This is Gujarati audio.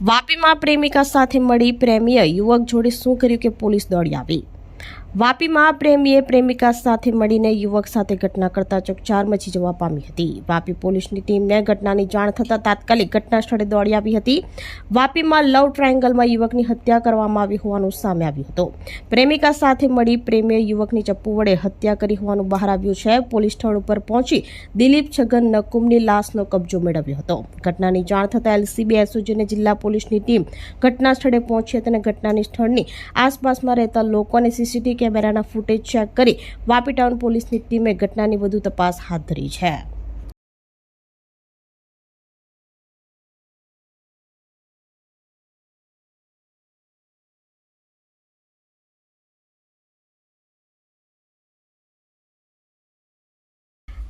વાપીમાં પ્રેમિકા સાથે મળી પ્રેમીએ યુવક જોડે શું કર્યું કે પોલીસ દોડી આવી? વાપીમાં પ્રેમીએ પ્રેમિકા સાથે મળીને યુવક સાથે ઘટના કરતા ચકચાર મચી જવા પામી હતી. વાપી પોલીસની ટીમને ઘટનાની જાણ થતાં તાત્કાલિક ઘટના સ્થળે દોડી આવી હતી. વાપીમાં લવ ટ્રાયંગલમાં યુવકની હત્યા કરવામાં આવી હોવાનું સામે આવ્યું હતું. પ્રેમિકા સાથે મળી પ્રેમીએ યુવકની ચપ્પુ વડે હત્યા કરી હોવાનું બહાર આવ્યું છે. પોલીસ સ્થળ ઉપર પહોંચી દિલીપ છગન નકુમની લાશનો કબજો મેળવ્યો હતો. ઘટનાની જાણ થતાં એલસીબી, એસઓજી અને જિલ્લા પોલીસની ટીમ ઘટના સ્થળે પહોંચી હતી અને ઘટનાની સ્થળની આસપાસમાં રહેતા લોકો અને સીસીટીવી કેમેરાના ફૂટેજ ચેક કરી વાપી ટાઉન પોલીસની ટીમે ઘટનાની વધુ તપાસ હાથ ધરી છે.